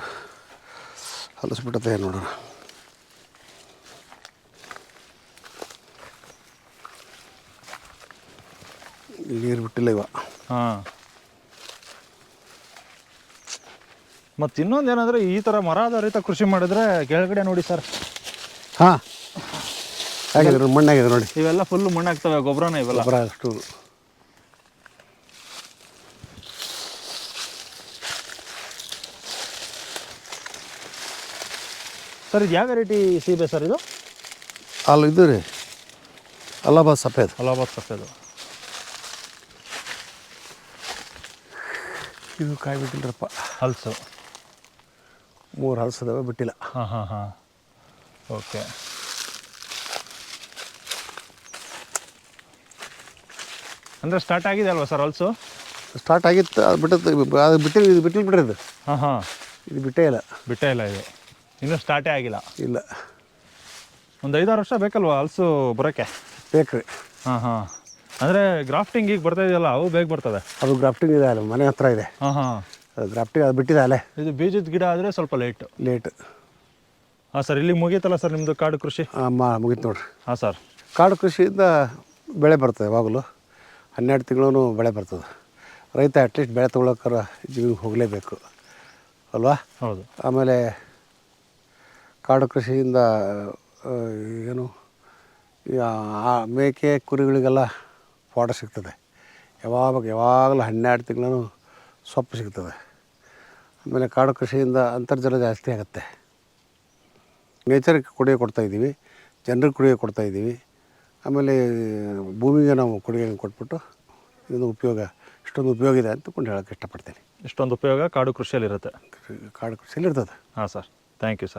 ಹಲಸ್ಬಿಟ್ಟತೆ ನೋಡೋಣ. ನೀರು ಬಿಟ್ಟಿಲ್ಲ ಇವ. ಹಾಂ. ಮತ್ತು ಇನ್ನೊಂದು ಏನಂದರೆ ಈ ಥರ ಮರ ಆಧಾರಿತ ಕೃಷಿ ಮಾಡಿದ್ರೆ ಕೆಳಗಡೆ ನೋಡಿ ಸರ್. ಹಾಂ. ಹಾಗಿದ್ರೆ ಮಣ್ಣಾಗಿದೆ ನೋಡಿ. ಇವೆಲ್ಲ ಫುಲ್ಲು ಮಣ್ಣಾಗ್ತವೆ ಗೊಬ್ಬರನೇ ಇವೆಲ್ಲ. ಗೊಬ್ಬರ ಅಷ್ಟು. ಸರ್ ಇದು ಯಾವ ವೆರೈಟಿ ಸೀಬೆ ಸರ್ ಇದು? ಅಲ್ಲಿ ಇದು ರೀ. ಅಲಹಾಬಾದ್ ಸಫೇದ್. ಅಲಹಾಬಾದ್ ಸಫೇದು. ಇದು ಕಾಯಿ ಬಿಟ್ಟಿಲ್ಲರಪ್ಪ ಹಲ್ಸು. ಮೂರು ಹಲಸದವ ಬಿಟ್ಟಿಲ್ಲ. ಹಾಂ ಹಾಂ ಹಾಂ. ಓಕೆ ಅಂದರೆ ಸ್ಟಾರ್ಟ್ ಆಗಿದೆ ಅಲ್ವಾ ಸರ್ ಹಲಸು? ಸ್ಟಾರ್ಟ್ ಆಗಿತ್ತು ಅದು ಬಿಟ್ಟದ್ದು ಅದು ಬಿಟ್ಟಿಲ್ಲ ಇದು ಬಿಟ್ಟಿಲ್ಲ ಬಿಡ್ರಿ ಇದು. ಹಾಂ ಹಾಂ. ಇದು ಬಿಟ್ಟೇ ಇಲ್ಲ. ಬಿಟ್ಟೇ ಇಲ್ಲ ಇದು. ಇನ್ನೂ ಸ್ಟಾರ್ಟೇ ಆಗಿಲ್ಲ. ಇಲ್ಲ. ಒಂದು ಐದಾರು ವರ್ಷ ಬೇಕಲ್ವಾ ಹಲಸು ಬರೋಕ್ಕೆ ಬೇಕ್ರಿ. ಹಾಂ ಹಾಂ. ಅಂದರೆ ಗ್ರಾಫ್ಟಿಂಗ್ ಈಗ ಬರ್ತಾ ಇದೆಯಲ್ಲ ಅವು ಬೇಗ ಬರ್ತದೆ? ಅದು ಗ್ರಾಫ್ಟಿಂಗ್ ಇದೆ ಅಲ್ಲ ಮನೆ ಹತ್ರ ಇದೆ. ಹಾಂ ಹಾಂ. ಗ್ರಾಫ್ಟಿಂಗ್ ಅದು ಬಿಟ್ಟಿದೆ ಅಲ್ಲೇ. ಇದು ಬೀಜದ ಗಿಡ ಆದರೆ ಸ್ವಲ್ಪ ಲೇಟ್ ಲೇಟ್ ಹಾಂ ಸರ್ ಇಲ್ಲಿ ಮುಗೀತಲ್ಲ ಸರ್ ನಿಮ್ಮದು ಕಾಡು ಕೃಷಿ? ಅಮ್ಮ ಮುಗೀತು ನೋಡ್ರಿ. ಹಾಂ ಸರ್ ಕಾಡು ಕೃಷಿಯಿಂದ ಬೆಳೆ ಬರ್ತದೆ ಯಾವಾಗಲೂ. ಹನ್ನೆರಡು ತಿಂಗಳೂ ಬೆಳೆ ಬರ್ತದೆ. ರೈತ ಅಟ್ಲೀಸ್ಟ್ ಬೆಳೆ ತೊಗೊಳಕ್ಕಾರ ಜೀವಿಗೆ ಹೋಗಲೇಬೇಕು. ಅಲ್ವಾ? ಹೌದು. ಆಮೇಲೆ ಕಾಡು ಕೃಷಿಯಿಂದ ಏನು ಆ ಮೇಕೆ ಕುರಿಗಳಿಗೆಲ್ಲ ಫೋಟೋ ಸಿಗ್ತದೆ. ಯಾವಾಗ ಯಾವಾಗಲೂ ಹನ್ನೆರಡು ತಿಂಗಳೂ ಸೊಪ್ಪು ಸಿಗ್ತದೆ. ಆಮೇಲೆ ಕಾಡು ಕೃಷಿಯಿಂದ ಅಂತರ್ಜಲ ಜಾಸ್ತಿ ಆಗುತ್ತೆ. ನೇಚರ್ಗೆ ಕೊಡುಗೆ ಕೊಡ್ತಾಯಿದ್ದೀವಿ ಜನರಿಗೆ ಕೊಡುಗೆ ಕೊಡ್ತಾಯಿದ್ದೀವಿ ಆಮೇಲೆ ಭೂಮಿಗೆ ನಾವು ಕೊಡುಗೆ ಕೊಟ್ಬಿಟ್ಟು ಇದೊಂದು ಉಪಯೋಗ ಇಷ್ಟೊಂದು ಉಪಯೋಗ ಇದೆ ಅಂತ ಕೊಂಡು ಹೇಳೋಕ್ಕೆ ಇಷ್ಟಪಡ್ತೀನಿ. ಇಷ್ಟೊಂದು ಉಪಯೋಗ ಕಾಡು ಕೃಷಿಯಲ್ಲಿರುತ್ತೆ. ಕಾಡು ಕೃಷಿಯಲ್ಲಿ ಇರ್ತದೆ ಹಾಂ ಸರ್. Thank you sir